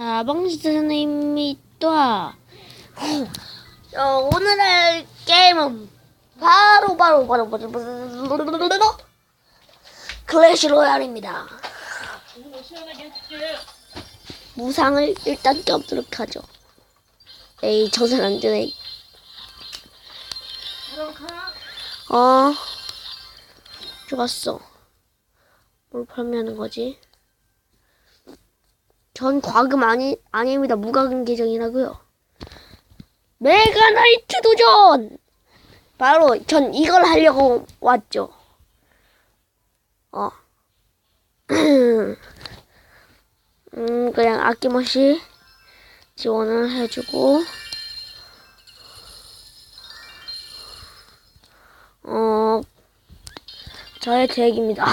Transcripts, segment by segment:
자, 방시트 선생님이 또. 어, 오늘 할 게임은 바로 바로 바로 바로 바로 클래시 로얄입니다. 무상을 일단 껴보도록 하죠. 에이, 정산 안 되네. 어, 좋았어. 뭘 판매하는 거지? 전 과금 아니, 아닙니다. 무과금 계정이라고요. 메가나이트 도전! 바로 전 이걸 하려고 왔죠. 어. 음, 그냥 아낌없이 지원을 해주고, 어, 저의 계획입니다.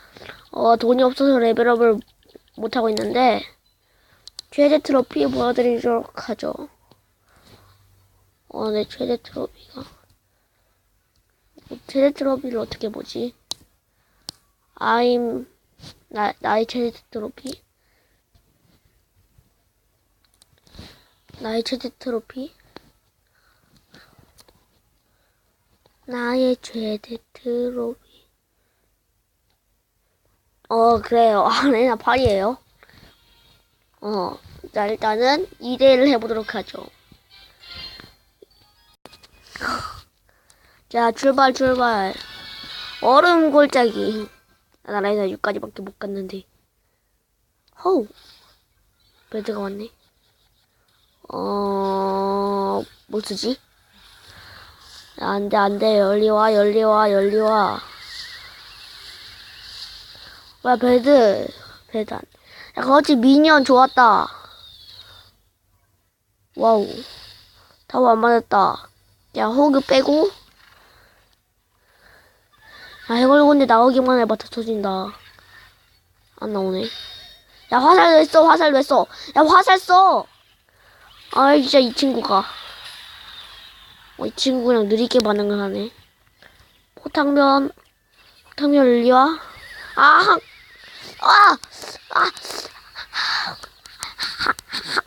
어, 돈이 없어서 레벨업을 못하고 있는데, 최대 트로피 보여드리도록 하죠. 어, 네, 최대 트로피가. 최대 트로피를 어떻게 보지? I'm, 나, 나의 최대 트로피? 나의 최대 트로피? 나의 최대 트로피. 어, 그래요. 아, 네, 나 8이에요. 어, 자, 일단은 2대1을 해보도록 하죠. 자, 출발, 출발. 얼음 골짜기. 나 나라에서 6까지밖에 못 갔는데. 허우. 배드가 왔네. 어, 뭐 쓰지? 안 돼, 안 돼. 열리 와, 열리 와, 열리 와. 뭐야, 배드. 배드 안 야, 거치 미니언 좋았다. 와우. 안 맞았다. 야, 호그 빼고. 아, 해골곤데 나오기만 해봐, 다 터진다. 안 나오네. 야, 화살 왜 써? 화살 왜 써? 야, 화살 써! 아, 진짜 이 친구가. 어, 이 친구 그냥 느리게 반응을 하네. 포탕면, 포탕면 열리와. 아! 아! 아!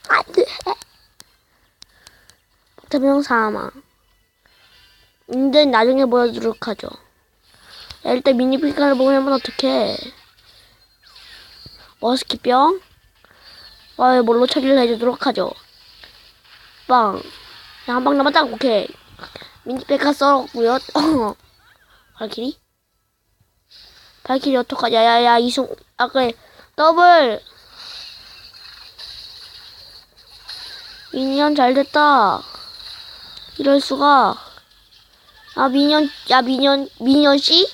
안 돼. 포탕면 사망. 근데 나중에 보여주도록 하죠. 야, 일단 미니피카를 보면 어떡해. 머스키병. 아, 뭘로 처리를 해주도록 하죠. 빵. 야, 한방 남았다. 오케이. 미니피카 썰었고요. 발키리? 발키리 어떡하냐. 야, 야, 이승, 아, 그래. 더블. 미니언 잘 됐다. 이럴 수가. 아, 미니언, 야, 미니언, 미니언 씨?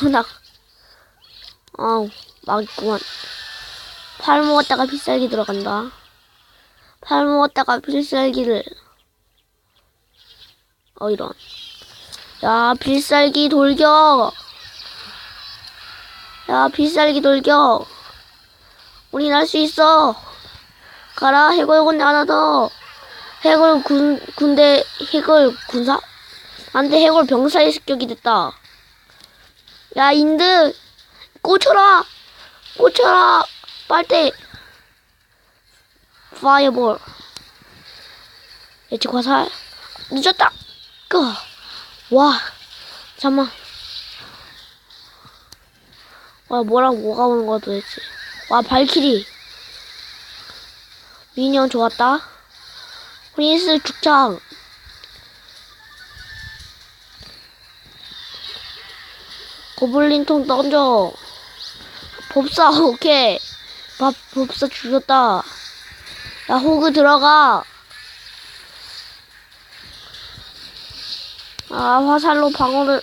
나, 아우, 망했구만. 팔 먹었다가 필살기 들어간다. 팔 먹었다가 필살기를. 어, 이런. 야, 필살기 돌격! 야, 필살기 돌격! 우린 할 수 있어! 가라, 해골 군대 하나 더! 해골 군, 군대, 해골 군사? 안 돼, 해골 병사의 습격이 됐다. 야, 인드! 꽂혀라! 꽂혀라! 빨대! 파이어볼. 예측 화살. 늦었다! 끄! 와, 잠만. 와, 뭐랑 뭐가 오는 거야 도대체. 와, 발키리. 미니언 좋았다. 프린스 축장. 고블린 통 던져. 법사, 오케이. 밥, 법사 죽였다. 야, 호그 들어가. 아, 화살로 방어를.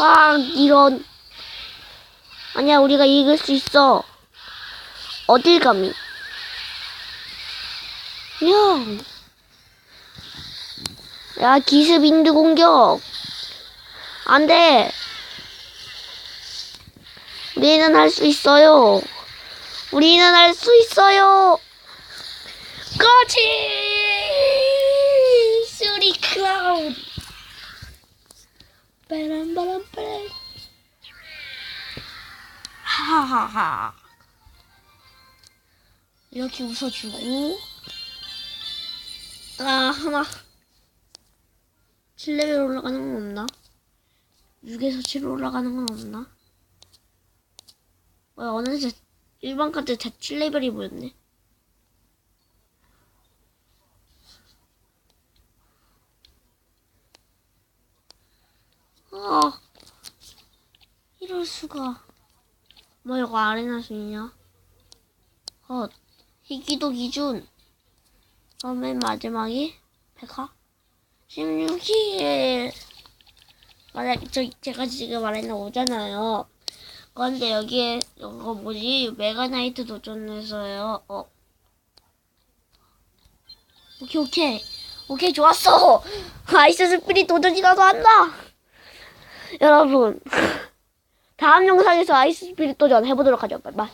아, 이런. 아니야, 우리가 이길 수 있어. 어딜 감히. 야. 야, 기습 인드 공격. 안 돼. 우리는 할 수 있어요. 우리는 할 수 있어요. 거치! 수리 클라우드. 빠람빠람빠람. 하하하. 이렇게 웃어주고 아 하나. 7레벨 올라가는 건 없나? 6에서 7 올라가는 건 없나? 뭐야 어느새 일반 카드 다 7레벨이 보였네. 아 이럴 수가. 뭐 이거 아레나 중이냐 어 희귀도 기준 그럼 맨 마지막이 백화? 16일. 만약 저 제가 지금 말했는 오잖아요. 그런데 여기에 이거 뭐지? 메가나이트 도전에서요. 어. 오케이 오케이. 오케이 좋았어. 아이스 스피릿 도전이라도 한다. 여러분. 다음 영상에서 아이스 스피릿 도전 해보도록 하죠. 빨리.